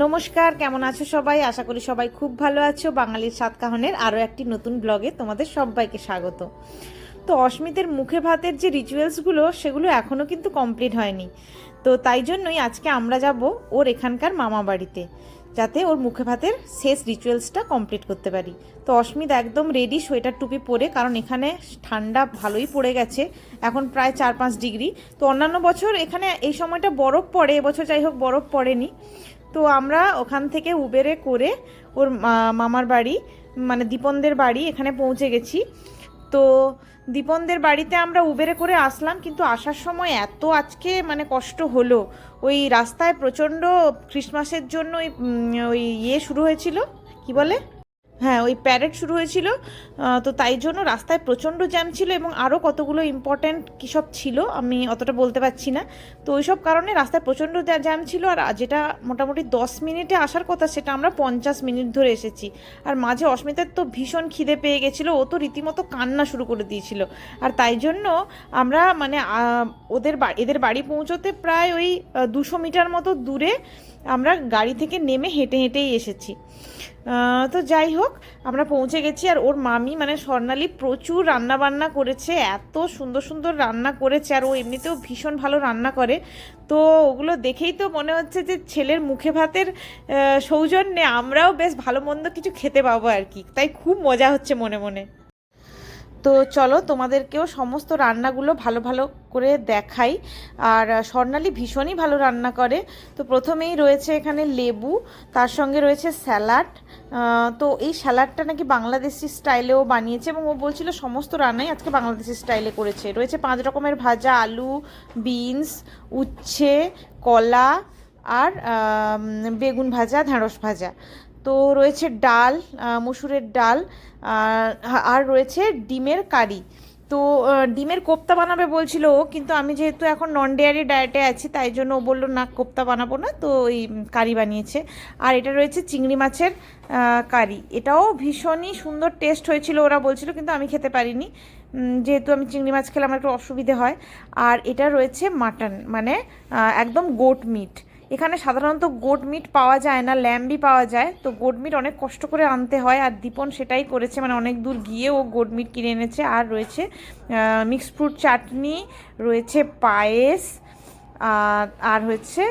নমস্কার, কেমন আছো সবাই? আশা করি সবাই খুব ভালো আছো। বাঙালির সাতকাহনের আরও একটি নতুন ব্লগে তোমাদের সবাইকে স্বাগত। তো অস্মিতের মুখে ভাতের যে রিচুয়ালসগুলো সেগুলো এখনও কিন্তু কমপ্লিট হয়নি। তো তাই জন্যই আজকে আমরা যাব ওর এখানকার মামা বাড়িতে, যাতে ওর মুখে ভাতের শেষ রিচুয়ালসটা কমপ্লিট করতে পারি। তো অস্মিত একদম রেডি সোয়েটার টুপি পরে, কারণ এখানে ঠান্ডা ভালোই পড়ে গেছে। এখন প্রায় চার পাঁচ ডিগ্রি। তো অন্যান্য বছর এখানে এই সময়টা বরফ পড়ে, এবছর যাই হোক বরফ পড়েনি। তো আমরা ওখান থেকে উবেরে করে ওর মামার বাড়ি মানে দীপনদের বাড়ি এখানে পৌঁছে গেছি। তো দীপনদের বাড়িতে আমরা উবেরে করে আসলাম, কিন্তু আসার সময় এত আজকে মানে কষ্ট হলো। ওই রাস্তায় প্রচণ্ড ক্রিসমাসের জন্য ওই ইয়ে শুরু হয়েছিল। কি বলে? হ্যাঁ ওই প্যারেড শুরু হয়েছিল। তো তাই জন্য রাস্তায় প্রচণ্ড জ্যাম ছিল এবং আরও কতগুলো ইম্পর্ট্যান্ট কী সব ছিল আমি অতটা বলতে পারছি না। তো ওই সব কারণে রাস্তায় প্রচণ্ড জ্যাম ছিল আর যেটা মোটামুটি দশ মিনিটে আসার কথা সেটা আমরা পঞ্চাশ মিনিট ধরে এসেছি। আর মাঝে অস্মিতার তো ভীষণ খিদে পেয়ে গেছিল, ও তো রীতিমতো কান্না শুরু করে দিয়েছিল। আর তাই জন্য আমরা মানে ওদের এদের বাড়ি পৌঁছোতে প্রায় ওই দুশো মিটার মতো দূরে আমরা গাড়ি থেকে নেমে হেঁটে হেঁটেই এসেছি। তো যাই হোক, আমরা পৌঁছে গেছি আর ওর মামি মানে স্বর্ণালী প্রচুর রান্না বান্না করেছে, এত সুন্দর সুন্দর রান্না করেছে আর ও এমনিতেও ভীষণ ভালো রান্না করে। তো ওগুলো দেখেই তো মনে হচ্ছে যে ছেলের মুখে ভাতের সৌজন্যে আমরাও বেশ ভালো মন্দ কিছু খেতে পাবো আর কি। তাই খুব মজা হচ্ছে মনে মনে। তো চলো তোমাদেরকেও সমস্ত রান্নাগুলো ভালো ভালো করে দেখাই। আর স্বর্ণালী ভীষণই ভালো রান্না করে। তো প্রথমেই রয়েছে এখানে লেবু, তার সঙ্গে রয়েছে স্যালাড। তো এই স্যালাডটা নাকি বাংলাদেশি স্টাইলেও বানিয়েছে এবং ও বলছিল সমস্ত রান্নাই আজকে বাংলাদেশি স্টাইলে করেছে। রয়েছে পাঁচ রকমের ভাজা, আলু, বিনস, উচ্ছে, কলা আর বেগুন ভাজা ঢ্যাঁড়স ভাজা। তো রয়েছে ডাল মসুরের ডাল, আর আর রয়েছে ডিমের কারি। তো ডিমের কোপ্তা বানাবে বলছিল ও, কিন্তু আমি যেহেতু এখন নন ডেয়ারি ডায়েটে আছি, তাই জন্য ও বলল, না, কোপ্তা বানাবো না। তো ওই কারি বানিয়েছে। আর এটা রয়েছে চিংড়ি মাছের কারি। এটাও ভীষণই সুন্দর টেস্ট হয়েছিল, ওরা বলছিল, কিন্তু আমি খেতে পারিনি। যেহেতু আমি চিংড়ি মাছ খেলে আমার একটু অসুবিধে হয়। আর এটা রয়েছে মাটন মানে একদম গোট মিট এখানে সাধারণত গোট মিট পাওয়া যায় না ল্যাম্বি পাওয়া যায়। তো গোট মিট অনেক কষ্ট করে আনতে হয় আর দীপন সেটাই করেছে মানে অনেক দূর গিয়ে ও গোট মিট কিনে এনেছে। আর রয়েছে মিক্স ফ্রুট চাটনি রয়েছে পায়েস আর হচ্ছে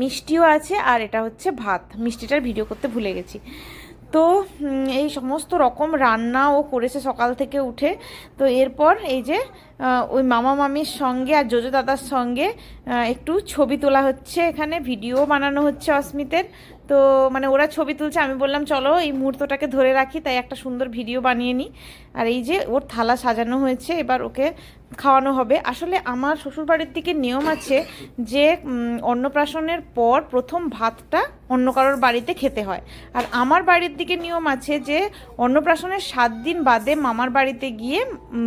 মিষ্টিও আছে, আর এটা হচ্ছে ভাত। মিষ্টিটার ভিডিও করতে ভুলে গেছি। তো এই সমস্ত রকম রান্না ও করেছে সকাল থেকে উঠে। তো এরপর এই যে ওই মামা মামির সঙ্গে আর জোজো দাদার সঙ্গে একটু ছবি তোলা হচ্ছে এখানে, ভিডিও বানানো হচ্ছে অস্মিতের। তো মানে ওরা ছবি তুলছে, আমি বললাম, চলো এই মুহূর্তটাকে ধরে রাখি, তাই একটা সুন্দর ভিডিও বানিয়ে নিই আর এই যে ওর থালা সাজানো হয়েছে, এবার ওকে খাওয়ানো হবে। আসলে আমার শ্বশুরবাড়ির দিকে নিয়ম আছে যে অন্নপ্রাশনের পর প্রথম ভাতটা অন্য কারোর বাড়িতে খেতে হয়। আর আমার বাড়ির দিকে নিয়ম আছে যে, অন্নপ্রাশনের সাত দিন বাদে মামার বাড়িতে গিয়ে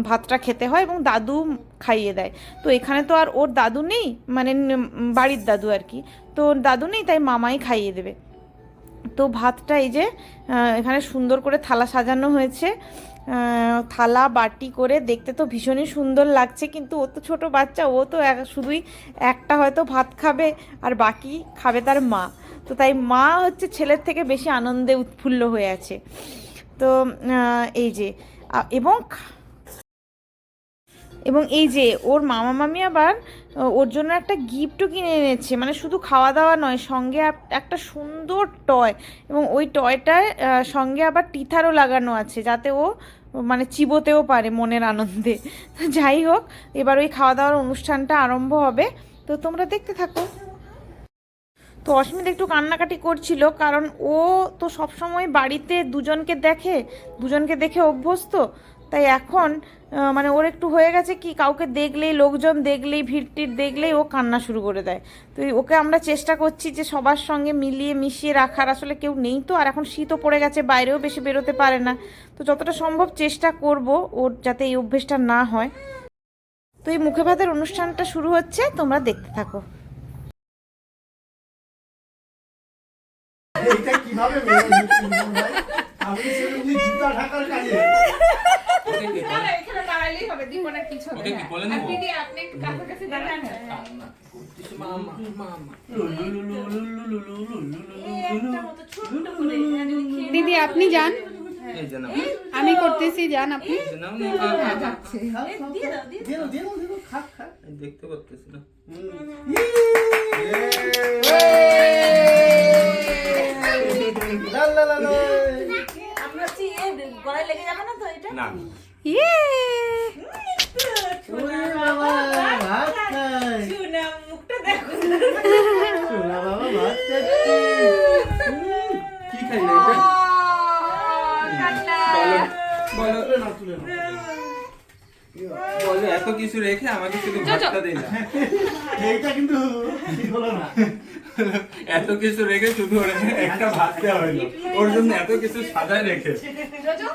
ভাতটা খেতে হয় এবং দাদু খাইয়ে দেয়। তো এখানে তো আর ওর দাদু নেই মানে বাড়ির দাদু আর কি। তো দাদু নেই, তাই মামাই খাইয়ে দেবে। তো ভাতটা এই যে এখানে সুন্দর করে থালা সাজানো হয়েছে। থালা, বাটি করে দেখতে তো ভীষণই সুন্দর লাগছে, কিন্তু ও তো ছোটো বাচ্চা, ও তো শুধুই একটা হয়তো ভাত খাবে, আর বাকি খাবে তার মা। তো তাই মা হচ্ছে ছেলের থেকে বেশি আনন্দে উৎফুল্ল হয়ে আছে। তো এই যে এবং এবং এই যে, ওর মামা মামি আবার ওর জন্য একটা গিফটও কিনে এনেছে। মানে শুধু খাওয়া দাওয়া নয়, সঙ্গে একটা সুন্দর টয় এবং ওই টয়টার সঙ্গে আবার টিথারও লাগানো আছে যাতে ও মানে চিবোতেও পারে মনের আনন্দে। যাই হোক, এবার ওই খাওয়া দাওয়ার অনুষ্ঠানটা আরম্ভ হবে। তো তোমরা দেখতে থাকো। তো অস্মিত একটু কান্নাকাটি করছিল, কারণ ও তো সবসময় বাড়িতে দুজনকে দেখে দুজনকে দেখে অভ্যস্ত। তাই এখন মানে ওর একটু হয়ে গেছে কি, কাউকে দেখলেই, লোকজন দেখলেই ভিড় টিড় দেখলেই ও কান্না শুরু করে দেয়। তো ওকে আমরা চেষ্টা করছি যে সবার সঙ্গে মিলিয়ে, মিশিয়ে রাখার, আসলে কেউ নেই তো, আর এখন শীতও পড়ে গেছে, বাইরেও বেশি বেরোতে পারে না। তো যতটা সম্ভব চেষ্টা করব ওর যাতে এই অভ্যেসটা না হয়। তো এই মুখে ভাতের অনুষ্ঠানটা শুরু হচ্ছে, তোমরা দেখতে থাকো। এইটা কীভাবে আমি সেরকম জুতা ঢাকার কাজে? দিদি, আপনি যান। আমি করতেছি যান আপনি। দেখতে পাচ্ছিস না। আমরা গলায় লেগে যাবে না তো এটা না ইয়ে চুনা মুখটা দেখো কি খাইলে এটা বলো বলো বলো এত কিছু রেখে আমাকে শুধু ভাতটা দিলা এইটা কিন্তু ঠিক হলো না। এত কিছু রেখে শুধু ওর একটা ভাত দেওয়া হইল ওর জন্য এত কিছু সাজায় রেখে। জোজো,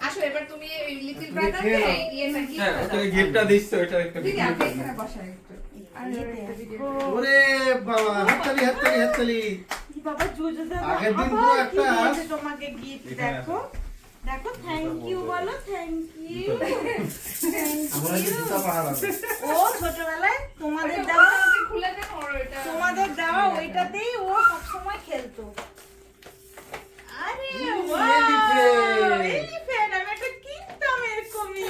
আসো, এবার তুমি এই লিটল ব্রাদারকে এই ইয়েটা হ্যাঁ টা ওকে গিফটটা দিচ্ছ ওটা একটা এখানে। ওরে বাবা হাততালি হাততালি হাততালি। বাবা জুজু দাদা আগের দিন একটা- তোমাকে গিফট দেখো। দেখো থ্যাংক ইউ বলো। থ্যাংক ইউ ও ছোটবেলায় তোমাদের দেওয়া। তোমাদের দেওয়া ওইটাতেই ও সবসময় খেলতো। আরে এলিফ্যান্ট আমি একটা কিনতাম এরকমই।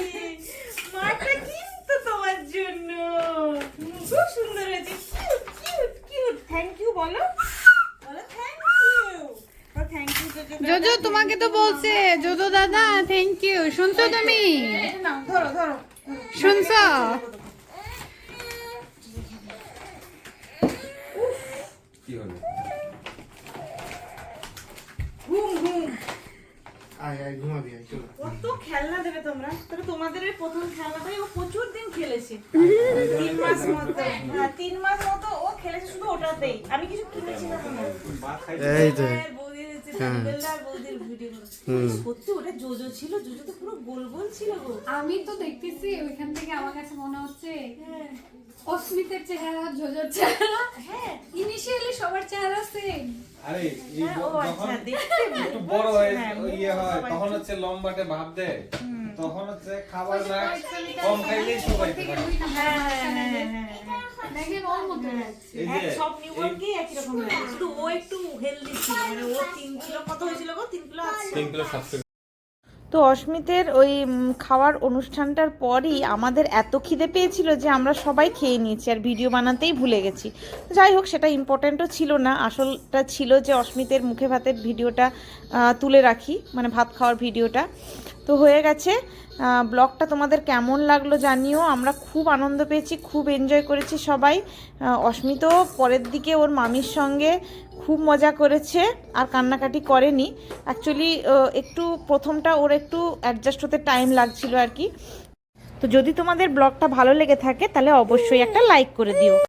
মাটা কিনতো তোমার জন্য। খুব সুন্দর হয়েছে। Cute cute cute thank you বলো thank you thank you Jojo তোমাকে তো বলছে। জোজো দাদা থ্যাংক ইউ শুনছো তুমি? নাও ধরো ধরো শুনছো? কি হলো? ঘুম ঘুম। আয় আয় ঘুমাবি আয় চলো। কত খেলনা দেবে তোমরা? তবে তোমাদের প্রথম খেলনাটাই ও প্রচুর দিন খেলেছে। তিন মাস মতো। হ্যাঁ তিন মাস মতো ও খেলেছে শুধু ওটাতেই। আমি কিছু কিনেছিলাম না এই তো আমি তো দেখতেছি ওইখান থেকে আমার কাছে মনে হচ্ছে অস্মিতের চেহারা জোজোর চেহারা। হ্যাঁ। ইনিশিয়ালি সবার চেহারা সেম আরে হ্যাঁ, যখন আচ্ছা একটু বড় হয় হ্যাঁ, ইয়ে হয় তখন হচ্ছে লম্বাটে ভাব দেয়। তখন হচ্ছে খাবার না কম খাইলেই পারে হ্যাঁ হ্যাঁ হ্যাঁ। সব নিউবর্নকেই একই রকম শুধু ও একটু হেলদি ছিল মানে ও তিন কিলো কত হয়েছিল গো? তিন কিলো আছে। তিন কিলো সাতশো তো অস্মিতের ওই খাওয়ার অনুষ্ঠানটার পরই আমাদের এত খিদে পেয়েছিল যে আমরা সবাই খেয়ে নিয়েছি আর ভিডিও বানাতেই ভুলে গেছি। যাই হোক সেটা ইম্পর্ট্যান্টও ছিল না। আসলটা ছিল যে অস্মিতের মুখে ভাতের ভিডিওটা তুলে রাখি মানে ভাত খাওয়ার ভিডিওটা। তো হয়ে গেছে। ব্লগটা তোমাদের কেমন লাগল জানিও। আমরা খুব আনন্দ পেয়েছি খুব এনজয় করেছি সবাই। আহ, অস্মিতও পরের দিকে ওর মামির সঙ্গে খুব মজা করেছে আর কান্নাকাটি করেনি। অ্যাকচুয়ালি একটু প্রথমটা ওর একটু অ্যাডজাস্ট হতে টাইম লাগছিল আর কি। তো যদি তোমাদের ব্লগটা ভালো লেগে থাকে তাহলে অবশ্যই একটা লাইক করে দিও।